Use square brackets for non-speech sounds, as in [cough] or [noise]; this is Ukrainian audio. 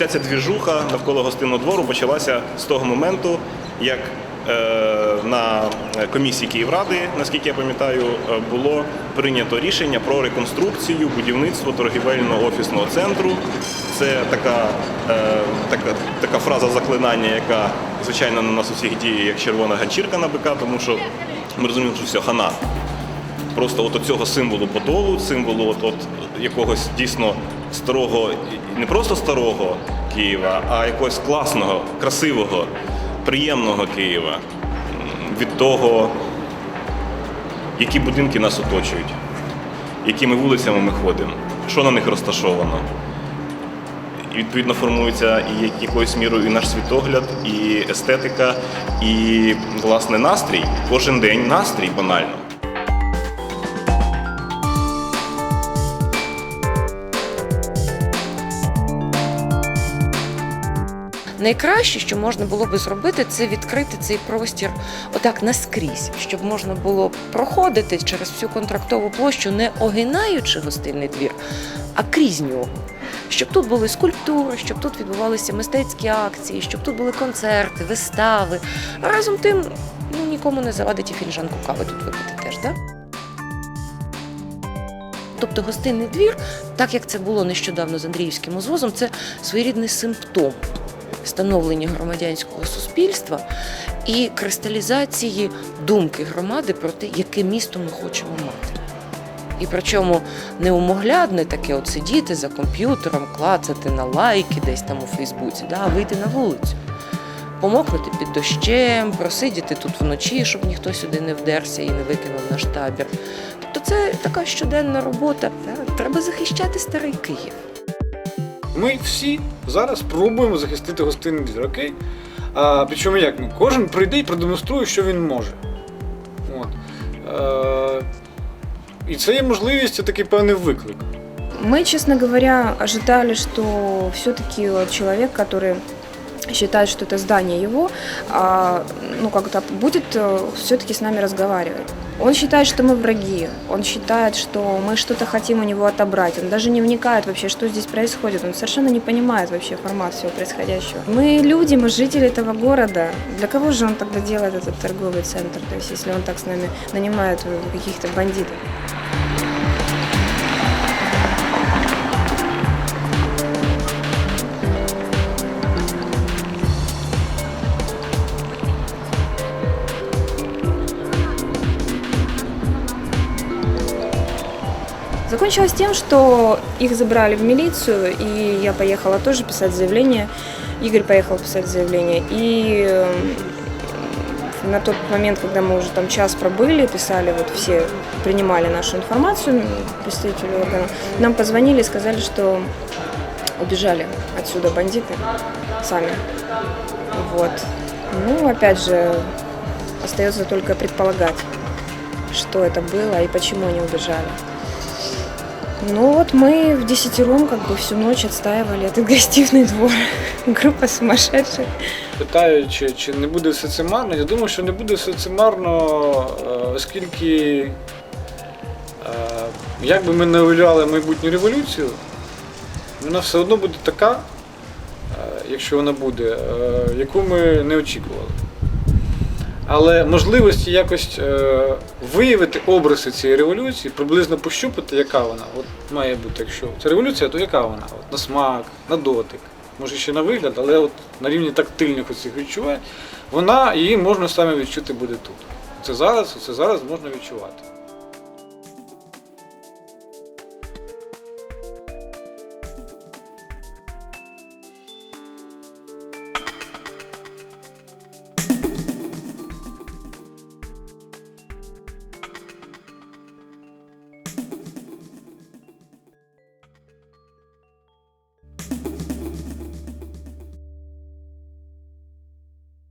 вся ця двіжуха навколо гостинного двору почалася з того моменту, як е, на комісії Київради, наскільки я пам'ятаю, е, було прийнято рішення про реконструкцію будівництво торгівельного офісного центру. Це така, е, така, така фраза заклинання, яка звичайно на нас усіх діє як червона ганчірка на бика, тому що ми розуміємо, що все, хана просто от цього символу Подолу, символу от, от якогось дійсно старого, не просто старого Києва, а якогось класного, красивого, приємного Києва. Від того, які будинки нас оточують, якими вулицями ми ходимо, що на них розташовано. І відповідно формується і якоюсь мірою і наш світогляд, і естетика, і власне настрій. Кожен день настрій банально. Найкраще, що можна було би зробити, це відкрити цей простір отак наскрізь, щоб можна було проходити через всю контрактову площу, не огинаючи гостинний двір, а крізь нього. Щоб тут були скульптури, щоб тут відбувалися мистецькі акції, щоб тут були концерти, вистави. А разом тим ну, нікому не завадить і філіжанку кави тут випити теж, так? Тобто гостинний двір, так як це було нещодавно з Андріївським узвозом, це своєрідний симптом становлення громадянського суспільства і кристалізації думки громади про те, яке місто ми хочемо мати. І причому неумоглядне таке от сидіти за комп'ютером, клацати на лайки десь там у Фейсбуці, да, а вийти на вулицю. Помокнути під дощем, просидіти тут вночі, щоб ніхто сюди не вдерся і не викинув наш табір. Тобто це така щоденна робота. Та, Треба захищати старий Київ. Ми всі зараз пробуємо захистити гостинний двір, окей? А, причому як? Ну, кожен прийде і продемонструє, що він може. От. Е, і це є можливість, це такий певний виклик. Мы, честно говоря, ожидали, что все-таки человек, который считает, что это здание его, а, ну как-то будет все-таки с нами разговаривать. Он считает, что мы враги, он считает, что мы что-то хотим у него отобрать, он даже не вникает вообще, что здесь происходит, он совершенно не понимает вообще формат всего происходящего. Мы люди, мы жители этого города, для кого же он тогда делает этот торговый центр, то есть если он так с нами нанимает э, каких-то бандитов? Закончилось тем, что их забрали в милицию, и я поехала тоже писать заявление. Игорь поехал писать заявление. И э, на тот момент, когда мы уже там час пробыли, писали, вот все принимали нашу информацию, представители органа, нам позвонили и сказали, что убежали отсюда бандиты сами. Вот. Ну, опять же, остается только предполагать, что это было и почему они убежали. Ну вот мы в десятером как бы всю ночь отстаивали этот гостиный [laughs] двор. Группа сумасшедших. Питають, чи, чи не буде все це марно, я думаю, що не буде все це марно, е, оскільки е, як би ми не уявляли майбутню революцію, вона все одно буде така, е, якщо вона буде, е, яку ми не очікували. Але можливості якось е, виявити образи цієї революції, приблизно пощупати, яка вона от має бути. Якщо це революція, то яка вона? От, на смак, на дотик, може ще на вигляд, але от на рівні тактильних оцих відчувань, вона її можна саме відчути буде тут. Це зараз, це зараз можна відчувати.